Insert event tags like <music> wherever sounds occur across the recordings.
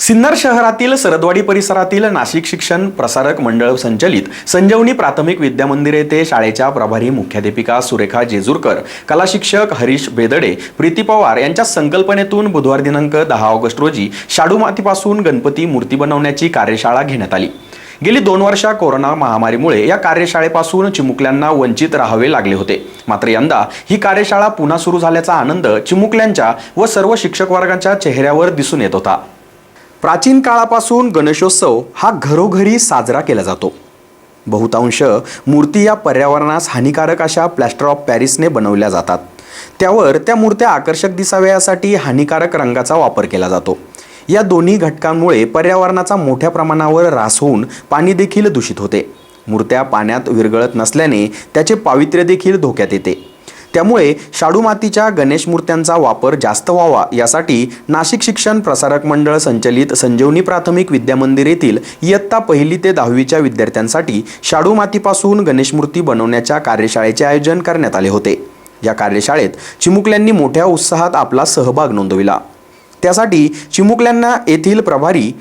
सिन्नर शहरातील सरदवाडी परिसरातील नाशिक शिक्षण प्रसारक मंडळ संचलित संजीवनी प्राथमिक विद्यामंदिर येथे शाळेच्या प्रभारी मुख्याध्यापिका सुरेखा जेजूरकर कला शिक्षक हरीश बेदडे प्रीती पवार यांच्या संकल्पनेतून बुधवार दिनांक दहा ऑगस्ट रोजी शाडू मातीपासून गणपती मूर्ती बनवण्याची कार्यशाळा घेण्यात आली. गेली दोन वर्षा कोरोना महामारीमुळे या कार्यशाळेपासून चिमुकल्यांना वंचित राहावे लागले होते. मात्र यंदा ही कार्यशाळा पुन्हा सुरू झाल्याचा आनंद चिमुकल्यांच्या व सर्व शिक्षक वर्गांच्या चेहऱ्यावर दिसून येत होता. प्राचीन काळापासून गणेशोत्सव हा घरोघरी साजरा केला जातो. बहुतांश मूर्ती या पर्यावरणास हानिकारक अशा प्लॅस्टर ऑफ पॅरिसने बनवल्या जातात. त्यावर त्या मूर्त्या आकर्षक दिसाव्या यासाठी हानिकारक रंगाचा वापर केला जातो. या दोन्ही घटकांमुळे पर्यावरणाचा मोठ्या प्रमाणावर ऱ्हास होऊन पाणी देखील दूषित होते. मूर्त्या पाण्यात विरघळत नसल्याने त्याचे पावित्र्य देखील धोक्यात येते. त्यामुळे शाडू मातीच्या गणेश मूर्त्यांचा वापर जास्त व्हावा. यासाठी नाशिक शिक्षण प्रसारक मंडळ संचलित संजीवनी प्राथमिक विद्यामंदिर येथील इयत्ता पहिली ते दहावीच्या विद्यार्थ्यांसाठी शाडू मातीपासून गणेश मूर्ती बनवण्याच्या कार्यशाळेचे आयोजन करण्यात आले होते. या कार्यशाळेत चिमुकल्यांनी मोठ्या उत्साहात आपला सहभाग नोंदविला. त्यासाठी चिमुकल्यांना येथील प्रभारी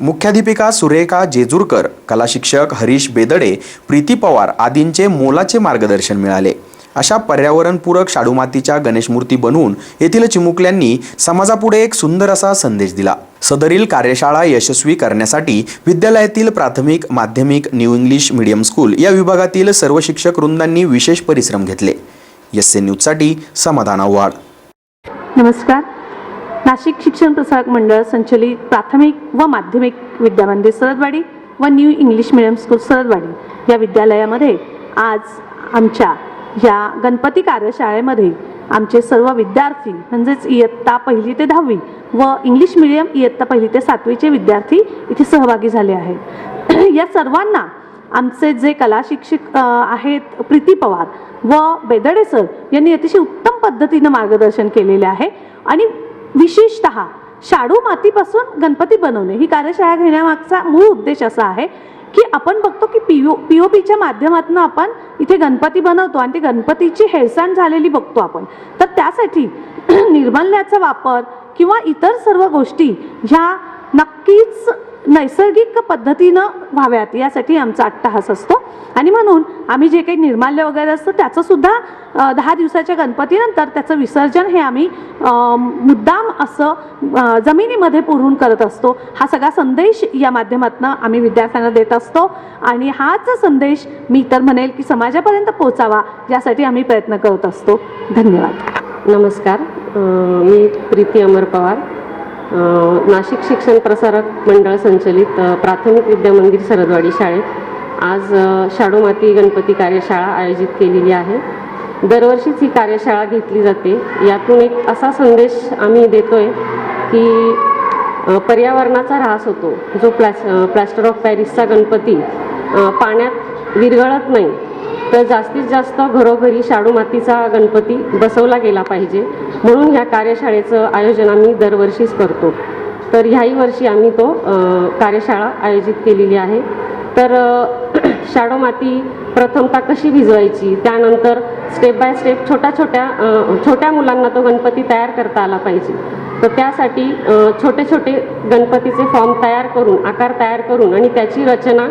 मुख्याध्यापिका सुरेखा जेजूरकर कला शिक्षक हरीश बेदडे प्रीती पवार आदींचे मोलाचे मार्गदर्शन मिळाले. अशा पर्यावरणपूरक शाडूमातीच्या गणेश मूर्ती बनवून येथील चिमुकल्यांनी समाजापुढे एक सुंदर असा संदेश दिला. सदरील कार्यशाळा यशस्वी करण्यासाठी विद्यालयातील प्राथमिक माध्यमिक न्यू इंग्लिश मीडियम स्कूल या विभागातील सर्व शिक्षक वृंदांनी विशेष परिश्रम घेतले. एस ए न्यूजसाठी समाधान आव्हाड. नमस्कार. नाशिक शिक्षण प्रसारक मंडळ संचलित प्राथमिक व माध्यमिक विद्यामंदिर सरदवाडी व new English medium school Sardwadi या विद्यालयामध्ये आज आमच्या ह्या गणपती कार्यशाळेमध्ये आमचे सर्व विद्यार्थी म्हणजेच इयत्ता पहिली ते दहावी व इंग्लिश मिडियम इयत्ता पहिली ते सातवीचे विद्यार्थी इथे सहभागी झाले आहेत. <clears throat> या सर्वांना आमचे जे कला शिक्षक आहेत प्रीती पवार व बेदडे सर यांनी अतिशय उत्तम पद्धतीनं मार्गदर्शन केलेले आहे आणि विशेषत शाडू मातीपासून गणपती बनवणे ही कार्यशाळा घेण्यामागचा मूळ उद्देश असा आहे. की आपण बघतो की पी ओ पी ओ पीच्या माध्यमातून आपण इथे गणपती बनवतो आणि ते गणपतीची हेळसांड झालेली बघतो आपण. तर त्यासाठी <clears throat> निर्मल्याचा वापर किंवा इतर सर्व गोष्टी ह्या नक्कीच नैसर्गिक पद्धतीनं व्हाव्यात. यासाठी आमचा अट्टहास असतो. आणि म्हणून आम्ही जे काही निर्माल्य वगैरे असतं त्याचंसुद्धा दहा दिवसाच्या गणपतीनंतर त्याचं विसर्जन हे आम्ही मुद्दाम असं जमिनीमध्ये पुरून करत असतो. हा सगळा संदेश या माध्यमातून आम्ही विद्यार्थ्यांना देत असतो. आणि हाच संदेश मी तर म्हणेल की समाजापर्यंत पोहोचावा यासाठी आम्ही प्रयत्न करत असतो. धन्यवाद. नमस्कार. मी प्रीती अमर पवार. नाशिक शिक्षण प्रसारक मंडळ संचलित प्राथमिक प्राथमिक विद्यामंदिर सरदवाडी शाळेत आज शाडोमाती गणपती कार्यशाळा आयोजित केलेली आहे. दरवर्षीच ही कार्यशाळा घेतली जाते. यातून एक असा संदेश आम्ही देतोय की पर्यावरणाचा ऱ्हास होतो. जो प्लॅस प्लॅस्टर ऑफ पॅरिसचा गणपती पाण्यात विरघळत नाही. तर जास्तीत जास्त घरोघरी शाडू मातीचा गणपती बसवला गेला पाहिजे. म्हणून ह्या कार्यशाळेचं आयोजन आम्ही दरवर्षीच करतो. तर ह्याही वर्षी आम्ही तो कार्यशाळा आयोजित केलेली आहे. तर <clears throat> शाडो माती प्रथमतः कशी भिजवायची? त्यानंतर स्टेप बाय स्टेप छोट्या छोट्या छोट्या मुलांना तो गणपती तयार करता आला पाहिजे. तर त्यासाठी छोटे छोटे गणपतीचे फॉर्म तयार करून आकार तयार करून आणि त्याची रचना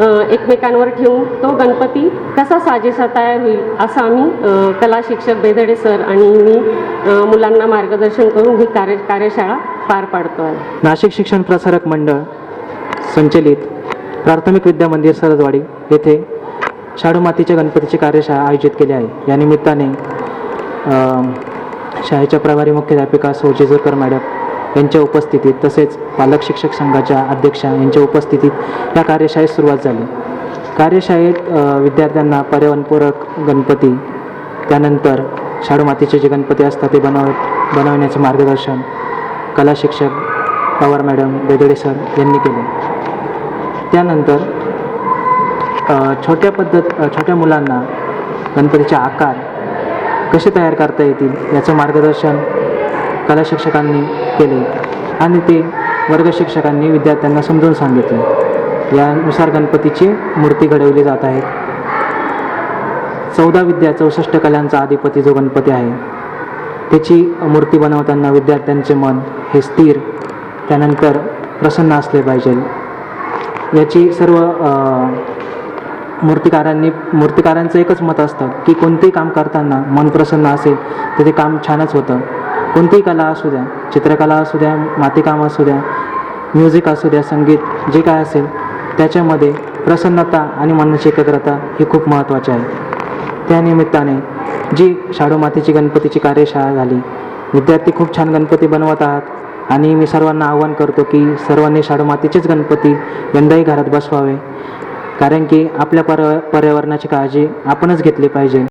एकमेकांवर ठेवून तो गणपती कसा साजेसा तयार होईल असं आम्ही कला शिक्षक बेधडे सर आणि मी मुलांना मार्गदर्शन करून ही कार्य कार्यशाळा पार पाडतो आहे नाशिक शिक्षण प्रसारक मंडळ संचलित प्राथमिक विद्या मंदिर सरजवाडी येथे शाडू मातीच्या गणपतीची कार्यशाळा आयोजित केली आहे. या निमित्ताने शाळेच्या प्रभारी मुख्याध्यापिका सोजेजूरकर मॅडम यांच्या उपस्थितीत तसेच पालक शिक्षक संघाच्या अध्यक्षा यांच्या उपस्थितीत या कार्यशाळेत सुरुवात झाली. कार्यशाळेत विद्यार्थ्यांना पर्यावरणपूरक गणपती त्यानंतर शाडू मातीचे जे गणपती असतात ते बनव बनवण्याचे मार्गदर्शन कला शिक्षक पवार मॅडम बेदडे सर यांनी केले. त्यानंतर छोट्या पद्धत छोट्या मुलांना गणपतीचे आकार कसे तयार करता येतील याचं मार्गदर्शन कला शिक्षकांनी केले आणि ते वर्ग शिक्षकांनी विद्यार्थ्यांना समजून सांगितले. यानुसार गणपतीची मूर्ती घडवली जात आहे. चौदा विद्या चौसष्ट कलांचा अधिपती जो गणपती आहे त्याची मूर्ती बनवताना विद्यार्थ्यांचे मन हे स्थिर त्यानंतर प्रसन्न असले पाहिजे. याची सर्व मूर्तिकारांनी मूर्तिकारांचं एकच मत असतं की कोणतेही काम करताना मन प्रसन्न असेल तर ते काम छानच होतं. कोणतीही कला असू द्या चित्रकला असू द्या मातीकाम असू द्या म्युझिक असू द्या संगीत जे काय असेल त्याच्यामध्ये प्रसन्नता आणि मनाची एकाग्रता ही खूप महत्त्वाची आहे. त्यानिमित्ताने जी शाडू मातीची गणपतीची कार्यशाळा झाली विद्यार्थी खूप छान गणपती बनवत आहात आणि मी सर्वांना आव्हान करतो की सर्वांनी शाडू मातीचेच गणपती यंदाही घरात बसवावे कारण की आपल्या पर्या पर्यावरणाची काळजी आपणच घेतली पाहिजे.